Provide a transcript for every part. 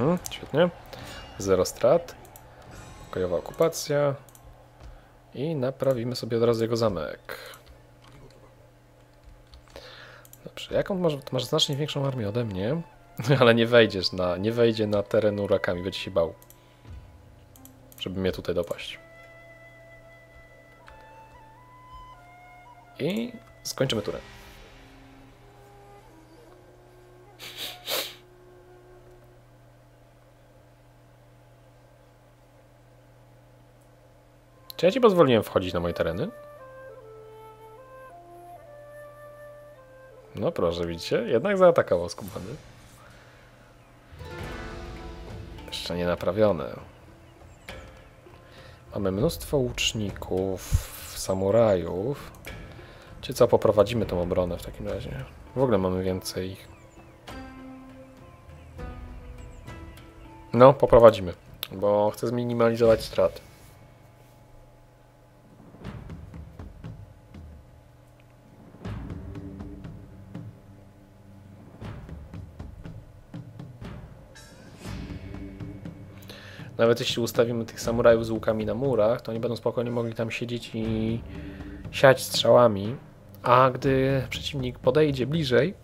Mhm, świetnie. Zero strat. Pokojowa okupacja. I naprawimy sobie od razu jego zamek. Dobrze, jaką masz, masz znacznie większą armię ode mnie, ale nie wejdziesz na, nie wejdzie na teren urakami, będzie się bał. Żeby mnie tutaj dopaść. I skończymy turę. Czy ja ci pozwoliłem wchodzić na moje tereny? No proszę, widzicie? Jednak zaatakował skubany. Jeszcze nie naprawione. Mamy mnóstwo łuczników, samurajów. Czy co, poprowadzimy tą obronę w takim razie? W ogóle mamy więcej ich. No, poprowadzimy, bo chcę zminimalizować straty. Nawet jeśli ustawimy tych samurajów z łukami na murach, to oni będą spokojnie mogli tam siedzieć i siać strzałami, a gdy przeciwnik podejdzie bliżej,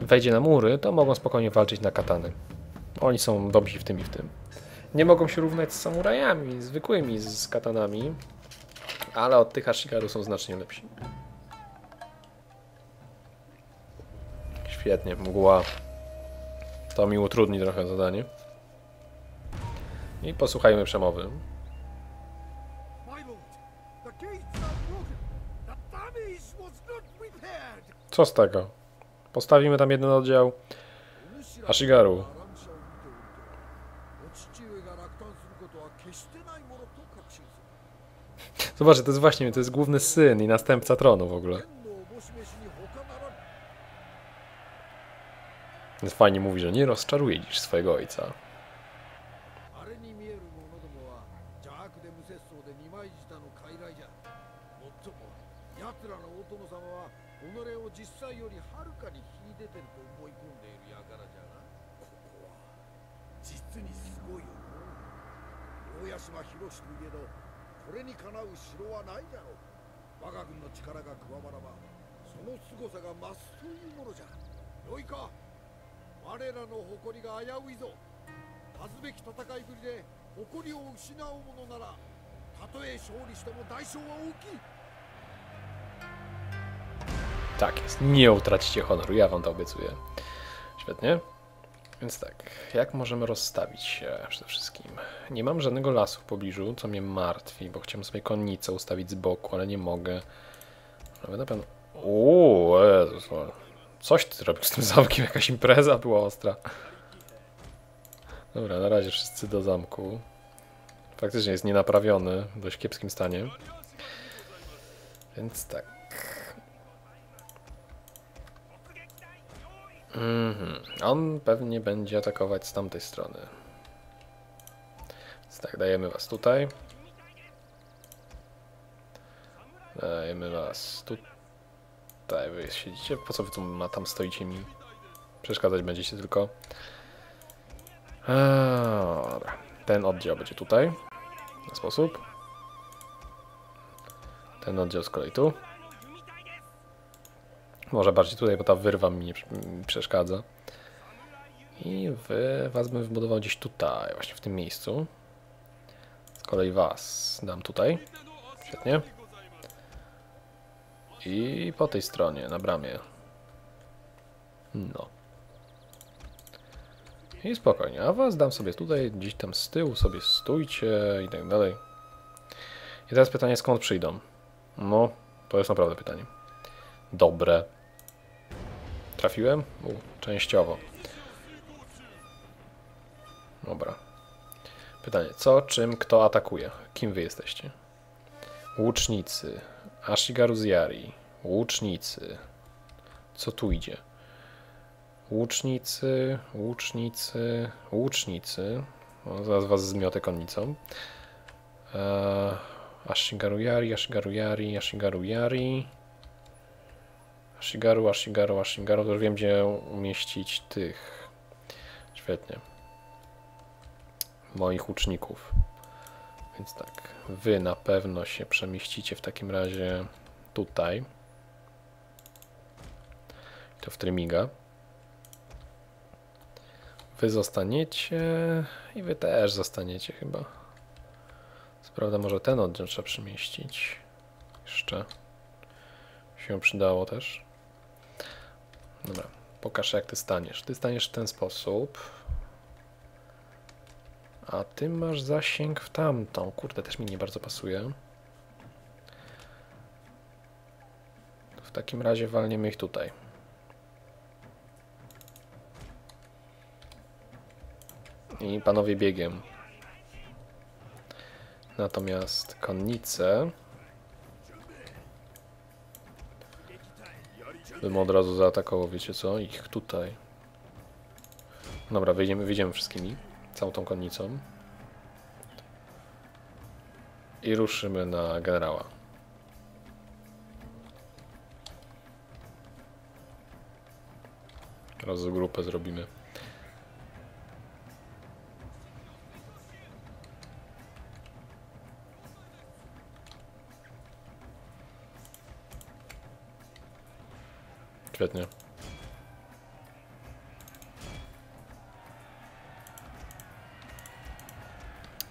wejdzie na mury, to mogą spokojnie walczyć na katany. Oni są dobrzy w tym i w tym. Nie mogą się równać z samurajami, zwykłymi, z katanami, ale od tych Ashigaru są znacznie lepsi. Świetnie, mgła. To mi utrudni trochę zadanie. I posłuchajmy przemowy. Co z tego? Postawimy tam jeden oddział Ashigaru. Zobaczcie, to jest właśnie, to jest główny syn i następca tronu w ogóle. Fajnie mówi, że nie rozczaruje dziś swojego ojca. 大島博士といえどこれにかなう城はないじゃろう。我が軍の力が加わらばその凄さが増すというものじゃ。よいか。我らの誇りが危ういぞ。恥ずべき戦いぶりで誇りを失うものならたとえ勝利しても代償は大きい。Tak jest, nie utracicie honoru, ja wam to obiecuję. Świetnie. Więc tak, jak możemy rozstawić się przede wszystkim? Nie mam żadnego lasu w pobliżu, co mnie martwi, bo chciałem sobie konnicę ustawić z boku, ale nie mogę. Nawet na pewno... Uuu, Jezus, coś ty robisz z tym zamkiem, jakaś impreza była ostra. Dobra, na razie wszyscy do zamku. Faktycznie jest nienaprawiony, w dość kiepskim stanie. Więc tak. Mhm. On pewnie będzie atakować z tamtej strony. Więc tak, dajemy was tutaj. Dajemy was tutaj. Wy siedzicie. Po co wy tu tam stoicie mi? Przeszkadzać będziecie tylko. Dobra. Ten oddział będzie tutaj. W ten sposób. Ten oddział z kolei tu. Może bardziej tutaj, bo ta wyrwa mi nie przeszkadza. I wy, was bym wybudował gdzieś tutaj, właśnie w tym miejscu. Z kolei was dam tutaj. Świetnie. I po tej stronie, na bramie. No. I spokojnie, a was dam sobie tutaj, gdzieś tam z tyłu sobie stójcie i tak dalej. I teraz pytanie, skąd przyjdą? No, to jest naprawdę pytanie. Dobre. Trafiłem? U, częściowo. Dobra. Pytanie, co, czym, kto atakuje? Kim wy jesteście? Łucznicy. Ashigaru z Yari. Łucznicy. Co tu idzie? Łucznicy, łucznicy, łucznicy. O, zaraz was zmiotę konnicą. Eee, Ashigaru Yari, Ashigaru Yari, Ashigaru Yari. Ashigaru, Ashigaru, Ashigaru. To już wiem, gdzie umieścić tych Świetnie. Moich łuczników. Więc tak, wy na pewno się przemieścicie w takim razie tutaj. To w Trymiga. Wy zostaniecie i wy też zostaniecie chyba. Co prawda może ten oddział trzeba przemieścić. Jeszcze się przydało też. Dobra, pokaż jak ty staniesz. Ty staniesz w ten sposób. A ty masz zasięg w tamtą. Kurde, też mi nie bardzo pasuje. W takim razie walniemy ich tutaj. I panowie biegiem. Natomiast konnice bym od razu zaatakował, wiecie co? Ich tutaj. Dobra, wyjdziemy, wyjdziemy wszystkimi. Całą tą konnicą. I ruszymy na generała. Teraz grupę zrobimy. Świetnie.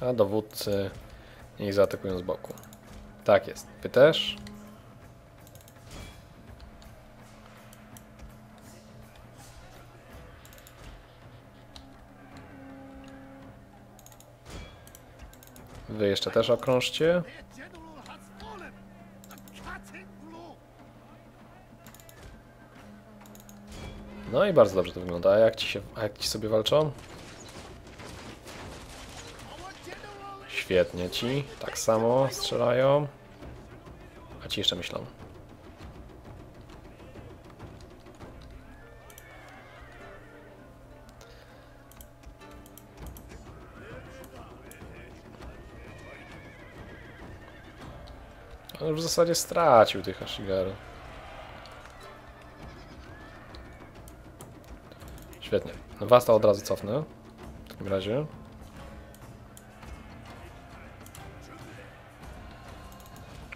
A dowódcy niech zaatakują z boku. Tak jest. Wy też? Wy jeszcze też okrążcie. No i bardzo dobrze to wygląda. A jak ci, się, a jak ci sobie walczą? Świetnie ci. Tak samo strzelają. A ci jeszcze myślą. On już w zasadzie stracił tych Ashigaru. Świetnie. Was to od razu cofnę. W takim razie.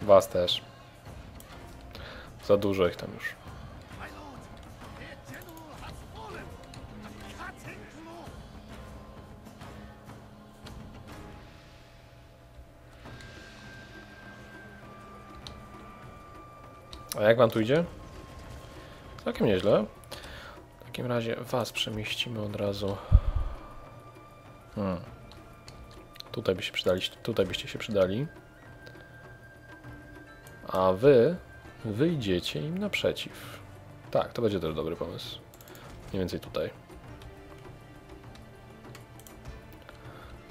Was też. Za dużo ich tam już. A jak wam tu idzie? Całkiem nieźle. Takim razie was przemieścimy od razu. Hmm. Tutaj by się przydali, tutaj byście się przydali. A wy wyjdziecie im naprzeciw. Tak, to będzie też dobry pomysł. Mniej więcej tutaj.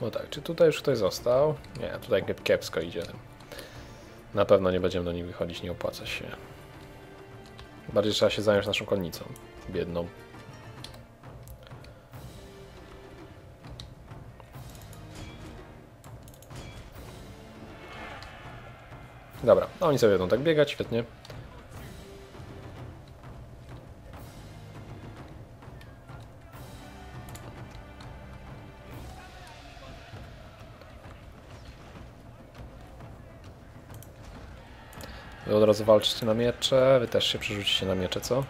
No tak, czy tutaj już ktoś został? Nie, tutaj kiep- kiepsko idzie. Na pewno nie będziemy do nich wychodzić, nie opłaca się. Bardziej trzeba się zająć naszą konnicą. Biedną. Dobra, oni sobie będą tak biegać, świetnie. Wy od razu walczycie na miecze, wy też się przerzucicie na miecze, co?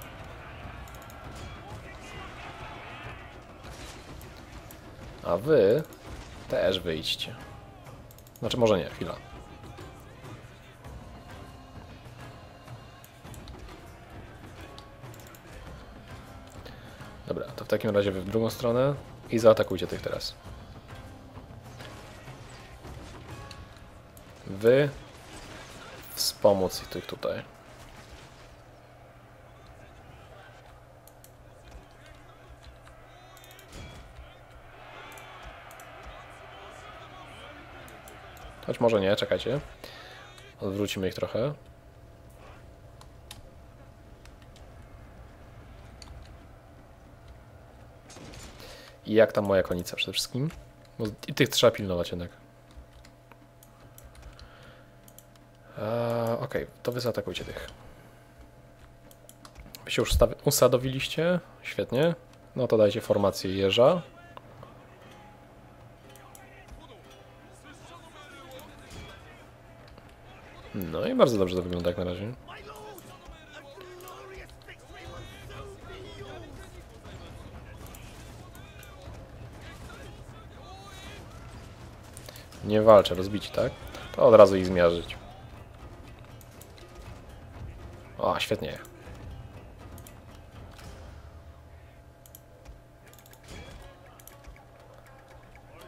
A wy też wyjdźcie. Znaczy może nie, chwila. Takim razie w drugą stronę i zaatakujcie tych teraz. Wy wspomóc tych tutaj. Choć może nie, czekajcie. Odwrócimy ich trochę. I jak tam moja konica przede wszystkim? Bo I tych trzeba pilnować jednak. Eee, ok, to wy zaatakujcie tych. Wy się już usadowiliście? Świetnie. No to dajcie formację jeża. No i bardzo dobrze to wygląda jak na razie. Nie walczę, rozbici, tak? To od razu ich zmiażdżyć. O, świetnie.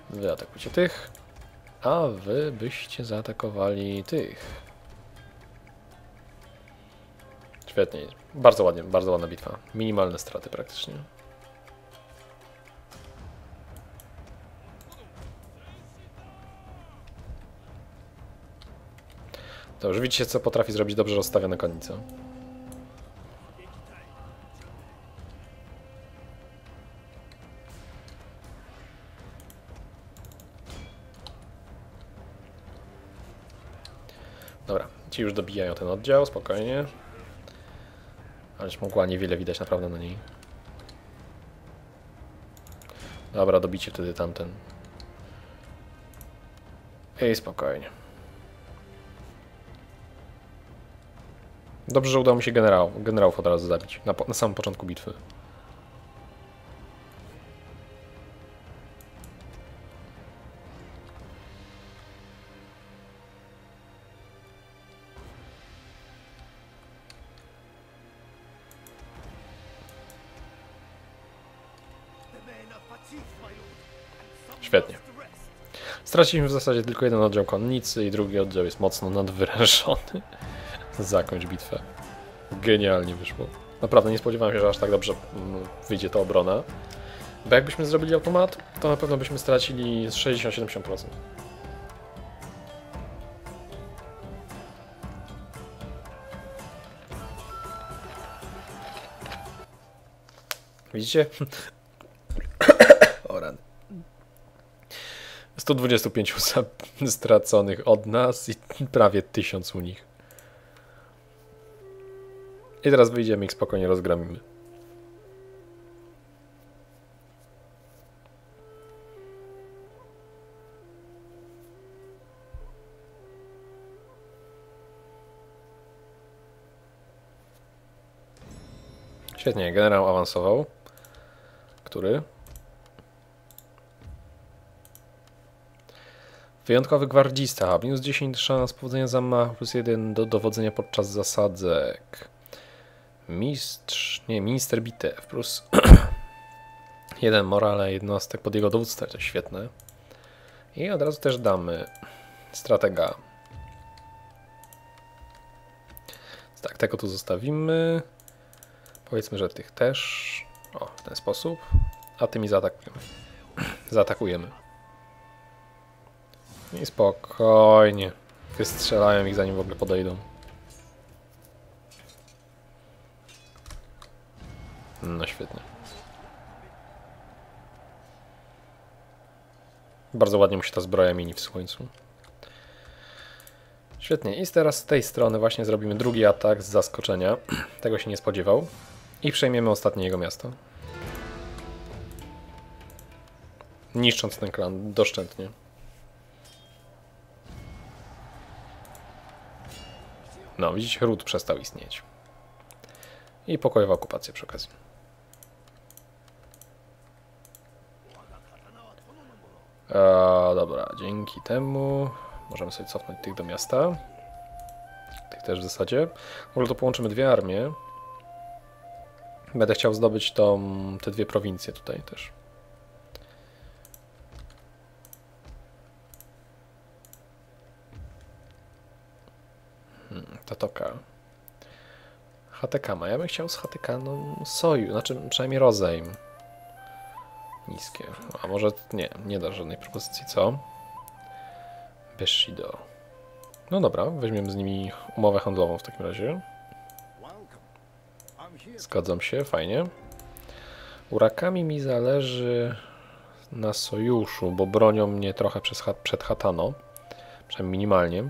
Wy atakujcie tych, a wy byście zaatakowali tych. Świetnie. Bardzo ładnie, bardzo ładna bitwa. Minimalne straty praktycznie. To już widzicie, co potrafi zrobić dobrze rozstawiona konnica. Dobra, ci już dobijają ten oddział, spokojnie. Ależ mogła niewiele widać naprawdę na niej. Dobra, dobicie wtedy tamten. Ej, spokojnie. Dobrze, że udało mi się generał, generałów od razu zabić. Na, na samym początku bitwy. Świetnie. Straciliśmy w zasadzie tylko jeden oddział konnicy i drugi oddział jest mocno nadwyrężony. Zakończ bitwę. Genialnie wyszło. Naprawdę nie spodziewałem się, że aż tak dobrze mm, wyjdzie ta obrona. Bo jakbyśmy zrobili automat, to na pewno byśmy stracili z 60-70%. Widzicie? o rany. 125 za- straconych od nas i prawie 1000 u nich. I teraz wyjdziemy spokojnie rozgramimy. Świetnie, generał awansował. Który? Wyjątkowy gwardzista. Minus 10 szans powodzenia zamachu, plus 1 do dowodzenia podczas zasadzek. Mistrz, nie, minister bitew, plus jeden morale jednostek pod jego dowództwem, to świetne. I od razu też damy stratega. Tak, tego tu zostawimy. Powiedzmy, że tych też. O, w ten sposób. A tymi zaatakujemy. Zaatakujemy. I spokojnie. Wystrzelają ich zanim w ogóle podejdą. No świetnie. Bardzo ładnie mu się ta zbroja mieni w słońcu. Świetnie. I teraz z tej strony właśnie zrobimy drugi atak z zaskoczenia. Tego się nie spodziewał. I przejmiemy ostatnie jego miasto. Niszcząc ten klan doszczętnie. No, widzicie, ród przestał istnieć. I pokojowa okupacja przy okazji. E, dobra, dzięki temu możemy sobie cofnąć tych do miasta. Tych też w zasadzie. Ogóle to połączymy dwie armie. Będę chciał zdobyć tą, te dwie prowincje tutaj też. Hmm, Tatoka. Hatekama. Ja bym chciał z Hatekaną soju, znaczy przynajmniej rozejm. Niskie. A może nie, nie da żadnej propozycji, co? Bushido. No dobra, weźmiemy z nimi umowę handlową w takim razie. Zgadzam się, fajnie. Urakami mi zależy na sojuszu, bo bronią mnie trochę przed Hatano. Przynajmniej minimalnie.